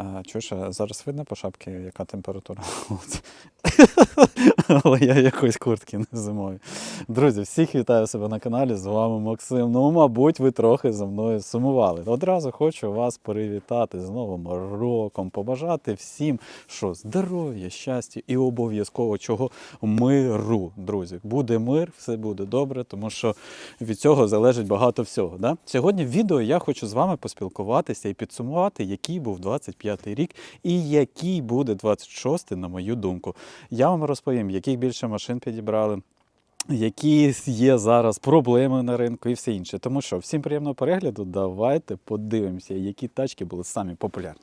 А, чуєш, зараз видно по шапці, яка температура? Але я якоїсь куртки не зимою. Друзі, всіх вітаю себе на каналі. З вами Максим. Ну, мабуть, ви трохи за мною сумували. Одразу хочу вас привітати з Новим роком, побажати всім, що здоров'я, щастя і обов'язково чого миру, друзі. Буде мир, все буде добре, тому що від цього залежить багато всього. Да? Сьогодні в відео я хочу з вами поспілкуватися і підсумувати, який був 25-й рік і який буде 26-й, на мою думку. Я вам розповім, яких більше машин підібрали. Які є зараз проблеми на ринку і все інше. Тому що всім приємного перегляду. Давайте подивимося, які тачки були самі популярні.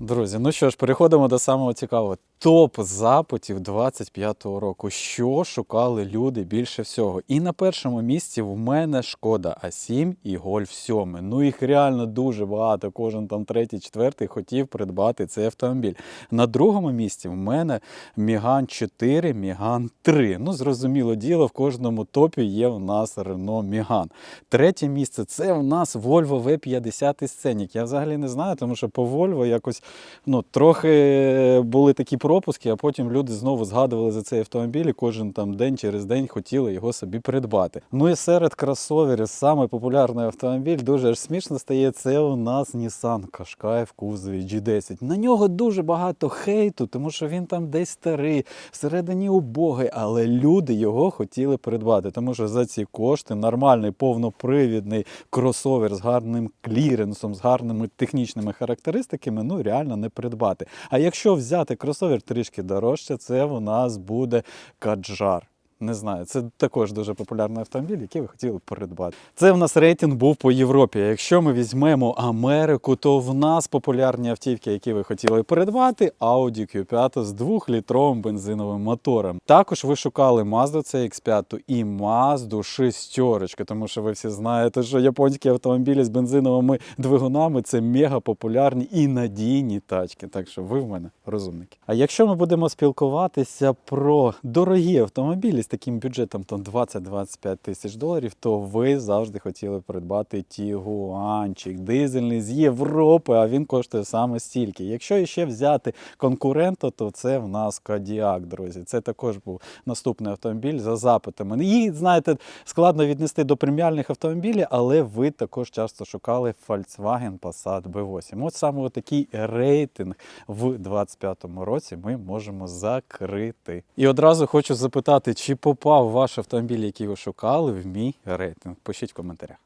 Друзі, ну що ж, переходимо до самого цікавого. Топ запитів 25-го року. Що шукали люди більше всього? І на першому місці в мене шкода А7 і Гольф 7. Ну їх реально дуже багато. Кожен там третій, четвертий хотів придбати цей автомобіль. На другому місці в мене Міган 4, Міган 3. Ну, зрозуміло діло, в кожному топі є в нас Рено Міган. Третє місце це в нас Volvo V50 Scenic. Я взагалі не знаю, тому що по Volvo якось ну, трохи були такі пропуски, а потім люди знову згадували за цей автомобіль і кожен там день через день хотіли його собі придбати. Ну і серед кросоверів саме популярний автомобіль, дуже аж смішно стає, це у нас Nissan Qashqai в кузові G10. На нього дуже багато хейту, тому що він там десь старий, всередині убогий, але люди його хотіли придбати, тому що за ці кошти нормальний повнопривідний кросовер з гарним кліренсом, з гарними технічними характеристиками, ну реально не придбати. А якщо взяти кросовер трішки дорожче, це у нас буде Каджар. Не знаю, це також дуже популярний автомобіль, який ви хотіли придбати. Це в нас рейтинг був по Європі. Якщо ми візьмемо Америку, то в нас популярні автівки, які ви хотіли придбати, Audi Q5 з 2-літровим бензиновим мотором. Також ви шукали Mazda CX5 і Mazda 6, тому що ви всі знаєте, що японські автомобілі з бензиновими двигунами це мега популярні і надійні тачки. Так що ви в мене розумники. А якщо ми будемо спілкуватися про дорогі автомобілі таким бюджетом там 20-25 тисяч доларів, то ви завжди хотіли придбати Тігуанчик, дизельний з Європи, а він коштує саме стільки. Якщо ще взяти конкурента, то це в нас Кадіак, друзі. Це також був наступний автомобіль за запитами. Її, знаєте, складно віднести до преміальних автомобілів, але ви також часто шукали Volkswagen Passat B8. От саме такий рейтинг в 25-му році ми можемо закрити. І одразу хочу запитати, чи попав ваш автомобіль, який ви шукали, в мій рейтинг? Пишіть в коментарях.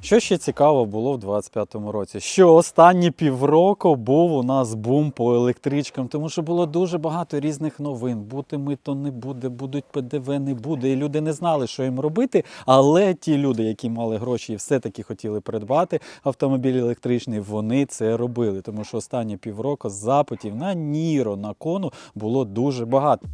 Що ще цікаво було в 25-му році? Що останні півроку був у нас бум по електричкам, тому що було дуже багато різних новин. Бути мито не буде, будуть ПДВ не буде. І люди не знали, що їм робити. Але ті люди, які мали гроші і все-таки хотіли придбати автомобіль електричний, вони це робили. Тому що останні півроку запитів на Ніро, на кону було дуже багато.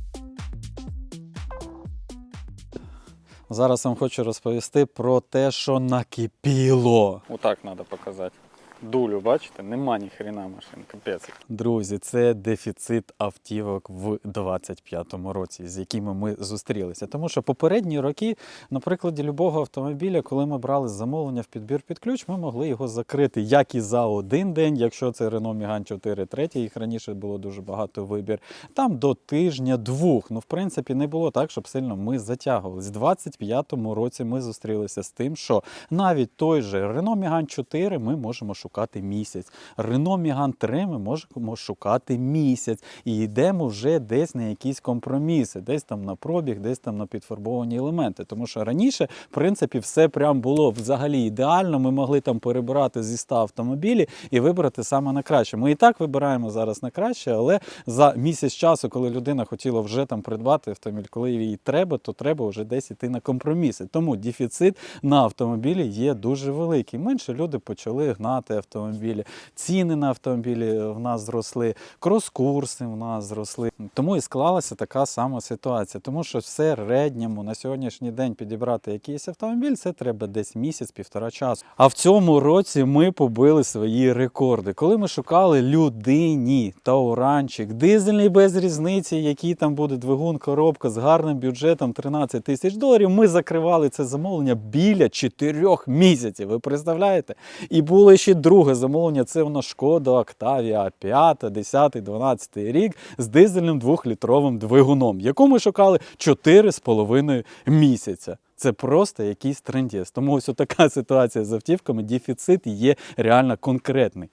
Зараз вам хочу розповісти про те, що накипіло. Отак треба показати. Дулю, бачите, нема ні хрена машин, капець. Друзі, це дефіцит автівок в 25-му році, з якими ми зустрілися. Тому що попередні роки, на прикладі любого автомобіля, коли ми брали замовлення в підбір під ключ, ми могли його закрити як і за один день, якщо це Renault Megane 4 3, їх раніше було дуже багато вибір. Там до тижня-двох. Ну, в принципі, не було так, щоб сильно ми затягували. З 25-му році ми зустрілися з тим, що навіть той же Renault Megane 4 ми можемо шукати місяць. Renault Megane 3 ми можемо шукати місяць. І йдемо вже десь на якісь компроміси, десь там на пробіг, десь там на підфарбовані елементи. Тому що раніше, в принципі, все прям було взагалі ідеально. Ми могли там перебирати зі 100 автомобілів і вибрати саме на краще. Ми і так вибираємо зараз на краще, але за місяць часу, коли людина хотіла вже там придбати автомобіль, коли їй треба, то треба вже десь іти на компроміси. Тому дефіцит на автомобілі є дуже великий. Менше люди почали гнати автомобілі, ціни на автомобілі в нас зросли, крос-курси в нас зросли. Тому і склалася така сама ситуація. Тому що в середньому на сьогоднішній день підібрати якийсь автомобіль, це треба десь місяць-півтора часу. А в цьому році ми побили свої рекорди. Коли ми шукали людині тауранчик, дизельний без різниці, який там буде двигун, коробка з гарним бюджетом 13 тисяч доларів, ми закривали це замовлення біля 4 місяців. Ви представляєте? І було ще друге замовлення. Це у нас шкода Октавія 5, 10, 12 рік з дизельним двохлітровим двигуном, яку ми шукали 4,5 місяця. Це просто якийсь трендіс. Тому ось така ситуація з автівками. Дефіцит є реально конкретний.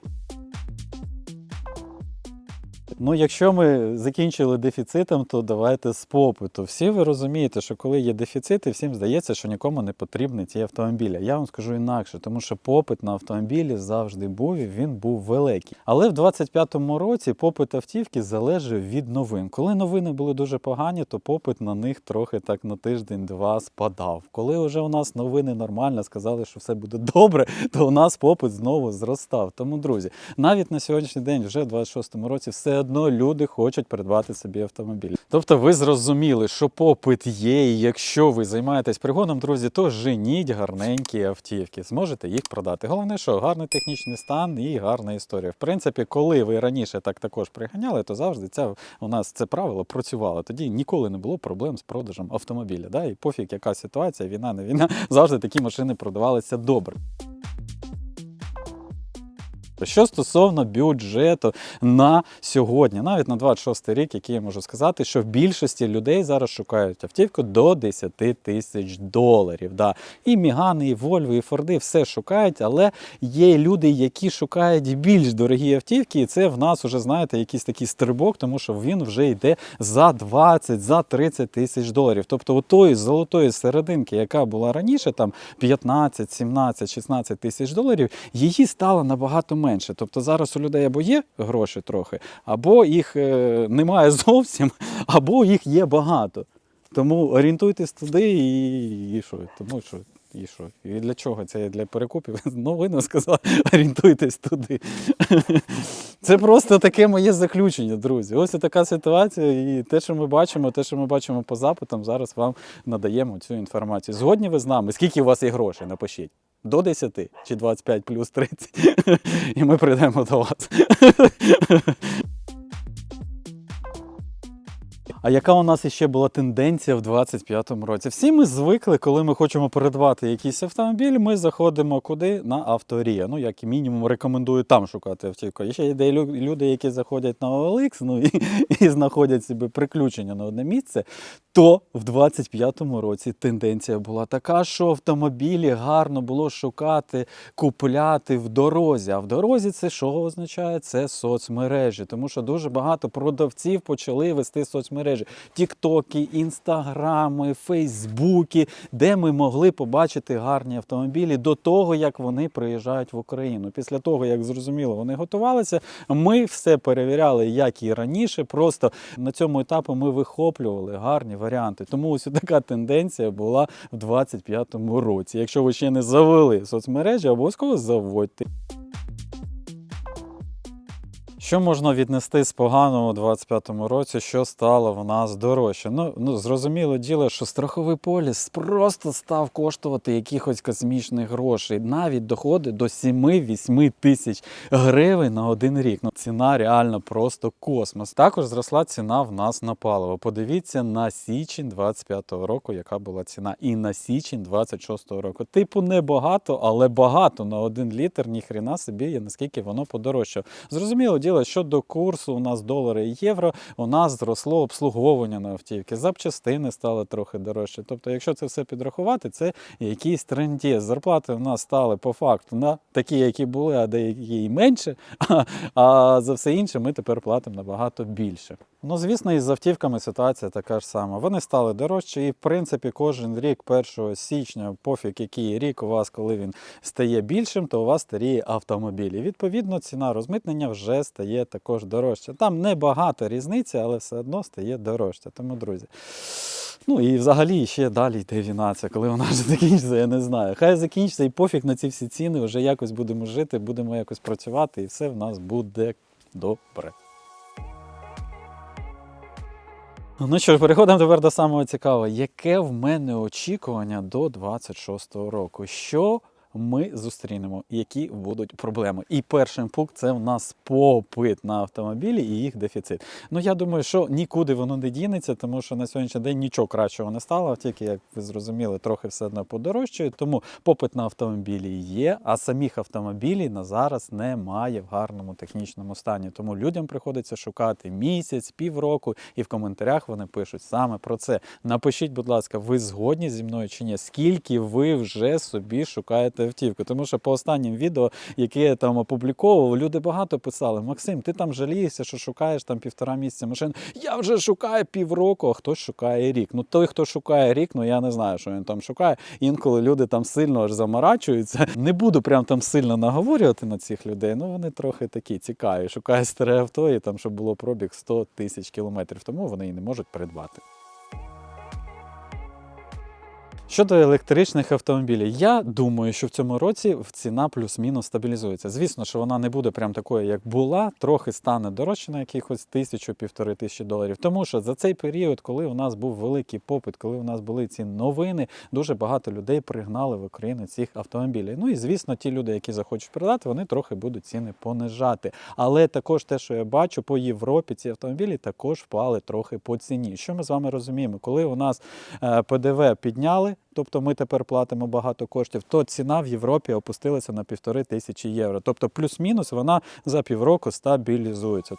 Ну, якщо ми закінчили дефіцитом, то давайте з попиту. Всі ви розумієте, що коли є дефіцити, всім здається, що нікому не потрібні ці автомобілі. Я вам скажу інакше, тому що попит на автомобілі завжди був і він був великий. Але в 25-му році попит автівки залежав від новин. Коли новини були дуже погані, то попит на них трохи так на тиждень-два спадав. Коли вже у нас новини нормально, сказали, що все буде добре, то у нас попит знову зростав. Тому, друзі, навіть на сьогоднішній день, вже в 26-му році, все одно люди хочуть придбати собі автомобіль. Тобто, ви зрозуміли, що попит є, і якщо ви займаєтесь пригоном, друзі, то женіть гарненькі автівки, зможете їх продати. Головне, що гарний технічний стан і гарна історія. В принципі, коли ви раніше так також приганяли, то завжди ця у нас це правило працювало. Тоді ніколи не було проблем з продажем автомобіля. Да? І пофіг, яка ситуація, війна, не війна, завжди такі машини продавалися добре. Що стосовно бюджету на сьогодні, навіть на 26 рік, який я можу сказати, що в більшості людей зараз шукають автівку до 10 тисяч доларів. Да. І Мігани, і Вольво, і Форди все шукають, але є люди, які шукають більш дорогі автівки, і це в нас вже, знаєте, якийсь такий стрибок, тому що він вже йде за 20, за 30 тисяч доларів. Тобто у тої золотої серединки, яка була раніше, там 15, 17, 16 тисяч доларів, її стало набагато менше. Тобто зараз у людей або є гроші трохи, або їх е, немає зовсім, або їх є багато. Тому орієнтуйтесь туди і, і що? Тому що. І що? І для чого це для перекупів? Ви не сказали, орієнтуйтесь туди. Це просто таке моє заключення, друзі. Ось така ситуація. І те, що ми бачимо, те, що ми бачимо по запитам, зараз вам надаємо цю інформацію. Згодні ви з нами? Скільки у вас є грошей? Напишіть. До 10 чи 25 плюс 30. І ми прийдемо до вас. А яка у нас ще була тенденція в 25-му році? Всі ми звикли, коли ми хочемо придбати якийсь автомобіль, ми заходимо куди? На авторія. Ну, як і мінімум, рекомендую там шукати автівку. І ще є лю- люди, які заходять на OLX, ну і, і знаходять собі приключення на одне місце. То в 25-му році тенденція була така, що автомобілі гарно було шукати, купляти в дорозі. А в дорозі це що означає? Це соцмережі, тому що дуже багато продавців почали вести соцмережі. Тіктоки, інстаграми, фейсбуки, де ми могли побачити гарні автомобілі до того, як вони приїжджають в Україну. Після того, як зрозуміло, вони готувалися, ми все перевіряли, як і раніше. Просто на цьому етапі ми вихоплювали гарні варіанти. Тому ось така тенденція була в 25-му році. Якщо ви ще не завели соцмережі, обов'язково заводьте. Що можна віднести з поганого у 25-му році, що стало в нас дорожче? Ну, ну зрозуміло діло, що страховий поліс просто став коштувати якихось космічних грошей. Навіть доходить до 7-8 тисяч гривень на один рік. Ну, ціна реально просто космос. Також зросла ціна в нас на паливо. Подивіться на січень 25-го року, яка була ціна, і на січень 26-го року. Типу, небагато, але багато на один літр, ніхрена собі, є наскільки воно подорожчало. Зрозуміло діло, що до курсу у нас долари і євро, у нас зросло обслуговування на автівки, запчастини стали трохи дорожче. Тобто, якщо це все підрахувати, це якийсь тренді. Зарплати в нас стали по факту на такі, які були, а деякі і менше. А, а за все інше ми тепер платимо набагато більше. Ну, звісно, і з автівками ситуація така ж сама. Вони стали дорожчі, і в принципі кожен рік, 1 січня, пофіг який рік у вас, коли він стає більшим, то у вас старіє автомобіль. І відповідно ціна розмитнення вже стає також дорожча. Там небагато різниці, але все одно стає дорожче. Тому, друзі. Ну і взагалі ще далі йде війна. Це коли вона вже закінчиться, я не знаю. Хай закінчиться і пофіг на ці всі ціни, вже якось будемо жити, будемо якось працювати, і все в нас буде добре. Ну що ж, переходимо тепер до самого цікавого. Яке в мене очікування до 26-го року? Що ми зустрінемо, які будуть проблеми? І перший пункт це в нас попит на автомобілі і їх дефіцит. Ну я думаю, що нікуди воно не дінеться, тому що на сьогоднішній день нічого кращого не стало, тільки як ви зрозуміли, трохи все одно подорожчає. Тому попит на автомобілі є, а самих автомобілів на зараз немає в гарному технічному стані. Тому людям приходиться шукати місяць, півроку, і в коментарях вони пишуть саме про це. Напишіть, будь ласка, ви згодні зі мною чи ні? Скільки ви вже собі шукаєте автівку? Тому що по останнім відео, яке я там опубліковував, люди багато писали: Максим, ти там жалієшся, що шукаєш там півтора місяця машин. Я вже шукаю півроку, а хтось шукає рік. Ну той, хто шукає рік, ну я не знаю, що він там шукає. Інколи люди там сильно аж заморачуються. Не буду прям там сильно наговорювати на цих людей. Ну вони трохи такі цікаві. Шукає старе авто і там, щоб було пробіг 100 тисяч кілометрів. Тому вони і не можуть придбати. Щодо електричних автомобілів, я думаю, що в цьому році ціна плюс-мінус стабілізується. Звісно, що вона не буде прям такою, як була, трохи стане дорожче на якихось тисячу-півтори тисячі доларів. Тому що за цей період, коли у нас був великий попит, коли у нас були ці новини, дуже багато людей пригнали в Україну цих автомобілів. Ну і звісно, ті люди, які захочуть продати, вони трохи будуть ціни понижати. Але також те, що я бачу, по Європі ці автомобілі також впали трохи по ціні. Що ми з вами розуміємо? Коли у нас е, ПДВ підняли, тобто ми тепер платимо багато коштів, то ціна в Європі опустилася на півтори тисячі євро. Тобто плюс-мінус вона за півроку стабілізується.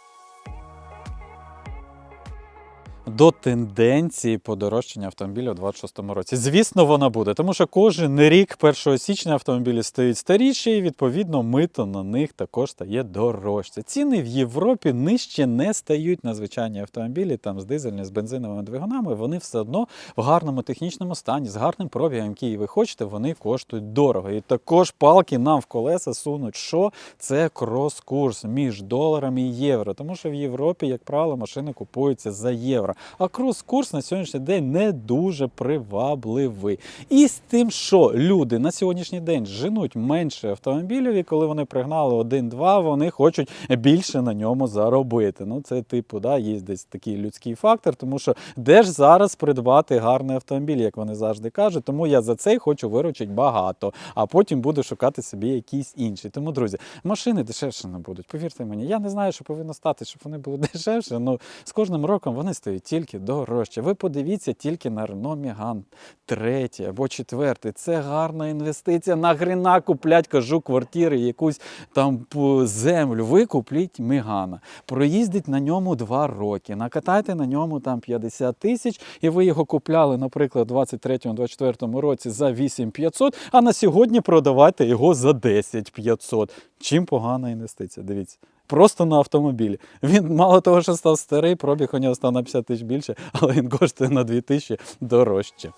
До тенденції подорожчання автомобіля у 26-му році. Звісно, вона буде, тому що кожен рік 1 січня автомобілі стають старіші, і відповідно мито на них також стає дорожче. Ціни в Європі нижче не стають на звичайні автомобілі, там з дизельними, з бензиновими двигунами. Вони все одно в гарному технічному стані, з гарним пробігом, який ви хочете, вони коштують дорого. І також палки нам в колеса сунуть, що це крос-курс між доларами і євро. Тому що в Європі, як правило, машини купуються за євро. А крос-курс на сьогоднішній день не дуже привабливий. І з тим, що люди на сьогоднішній день женуть менше автомобілів, і коли вони пригнали один-два, вони хочуть більше на ньому заробити. Ну, це типу, да, є десь такий людський фактор, тому що де ж зараз придбати гарний автомобіль, як вони завжди кажуть. Тому я за цей хочу виручити багато, а потім буду шукати собі якийсь інший. Тому, друзі, машини дешевше не будуть. Повірте мені, я не знаю, що повинно стати, щоб вони були дешевше. Ну з кожним роком вони стають тільки дорожче. Ви подивіться тільки на Renault Megane третій або четвертий. Це гарна інвестиція. На грина куплять, кажу, квартири, якусь там землю. Ви купліть Мегана. Проїздить на ньому два роки. Накатайте на ньому там 50 тисяч, і ви його купляли, наприклад, у 23-24 році за 8500, а на сьогодні продавайте його за 10 500. Чим погана інвестиція? Дивіться. Просто на автомобілі. Він мало того, що став старий, пробіг у нього став на 50 тисяч більше, але він коштує на 2 тисячі дорожче.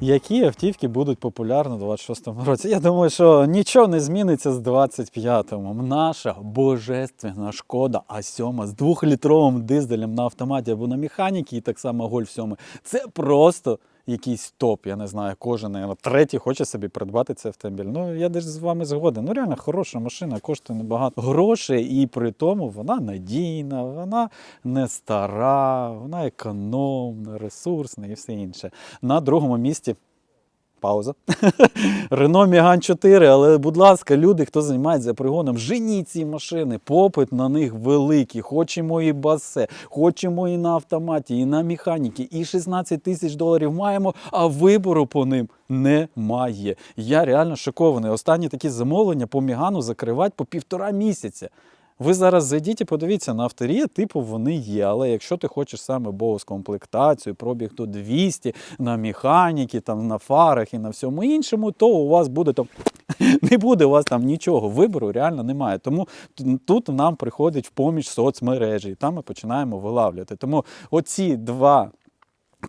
Які автівки будуть популярні у 26-му році? Я думаю, що нічого не зміниться з 25-му. Наша божественна шкода А7 з двохлітровим дизелем на автоматі або на механіки, і так само Гольф 7. Це просто якийсь топ. Я не знаю, кожен наверное, третій хоче собі придбати цей автомобіль. Ну я десь з вами згоден. Ну реально хороша машина, коштує небагато грошей, і при тому вона надійна, вона не стара, вона економна, ресурсна і все інше. На другому місці. Пауза. Renault Megane 4, але, будь ласка, люди, хто займається пригоном, женіть ці машини. Попит на них великий. Хочемо і басе, хочемо і на автоматі, і на механіки, і 16 тисяч доларів маємо, а вибору по ним немає. Я реально шокований. Останні такі замовлення по Мігану закривають по півтора місяця. Ви зараз зайдіть і подивіться, на авторі, типу, вони є. Але якщо ти хочеш саме боус комплектацію, пробіг до 200 на механіки, там на фарах і на всьому іншому, то у вас буде там. Не буде у вас там нічого, вибору реально немає. Тому тут нам приходить в поміч соцмережі, і там ми починаємо вилавлювати. Тому оці два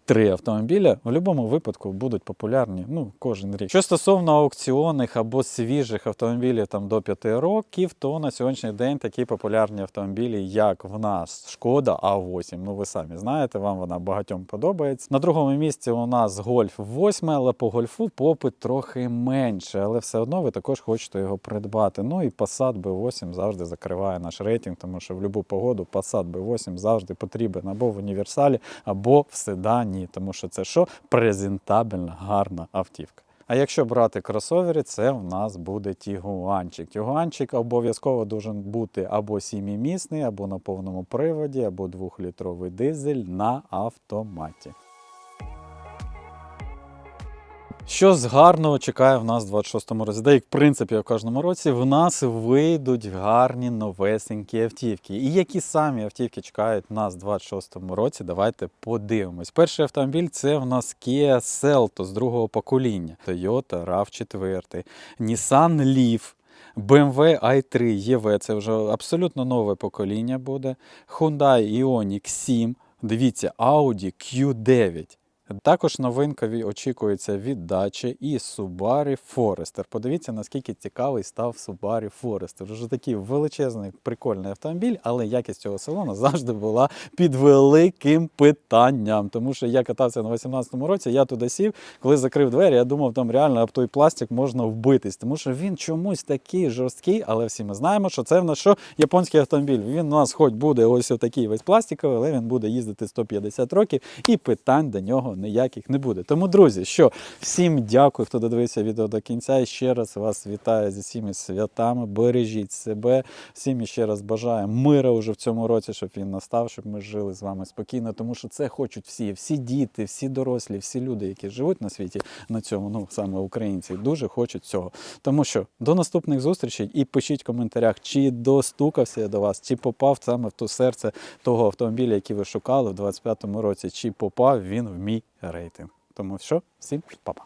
Три автомобіля в будь-якому випадку будуть популярні ну, кожен рік. Що стосовно аукціонних або свіжих автомобілів там, до 5 років, то на сьогоднішній день такі популярні автомобілі, як в нас Шкода А8. Ну ви самі знаєте, вам вона багатьом подобається. На другому місці у нас Гольф 8, але по гольфу попит трохи менше, але все одно ви також хочете його придбати. Ну і Passat B8 завжди закриває наш рейтинг, тому що в будь-яку погоду Passat B8 завжди потрібен або в універсалі, або в седані, тому що це що? Презентабельна, гарна автівка. А якщо брати кросовери, це в нас буде Тігуанчик. Тігуанчик обов'язково має бути або сімімісний, або на повному приводі, або двохлітровий дизель на автоматі. Що з гарного чекає в нас в 26-му році? Да, як в принципі в кожному році в нас вийдуть гарні новесенькі автівки. І які самі автівки чекають нас в 26-му році, давайте подивимось. Перший автомобіль це в нас Kia Seltos другого покоління, Toyota RAV4, Nissan Leaf. BMW i3 EV, це вже абсолютно нове покоління буде. Hyundai Ioniq 7. Дивіться, Audi Q9. Також новинка ві- очікується від дачі і Subaru Forester. Подивіться, наскільки цікавий став Subaru Forester. Вже такий величезний, прикольний автомобіль, але якість цього салону завжди була під великим питанням. Тому що я катався на 18-му році, я туди сів, коли закрив двері, я думав, там реально об той пластик можна вбитись, тому що він чомусь такий жорсткий, але всі ми знаємо, що це в нас що японський автомобіль. Він у нас хоч буде ось такий весь пластиковий, але він буде їздити 150 років і питань до нього ніяких не буде. Тому, друзі, що всім дякую, хто додивився відео до кінця. І ще раз вас вітаю зі всіми святами. Бережіть себе. Всім ще раз бажаю мира уже в цьому році, щоб він настав, щоб ми жили з вами спокійно, тому що це хочуть всі, всі діти, всі дорослі, всі люди, які живуть на світі на цьому, ну саме українці, дуже хочуть цього. Тому що до наступних зустрічей і пишіть в коментарях, чи достукався я до вас, чи попав саме в то серце того автомобіля, який ви шукали в 25-му році, чи попав він в мій рейтинг. Тому що всім па-па.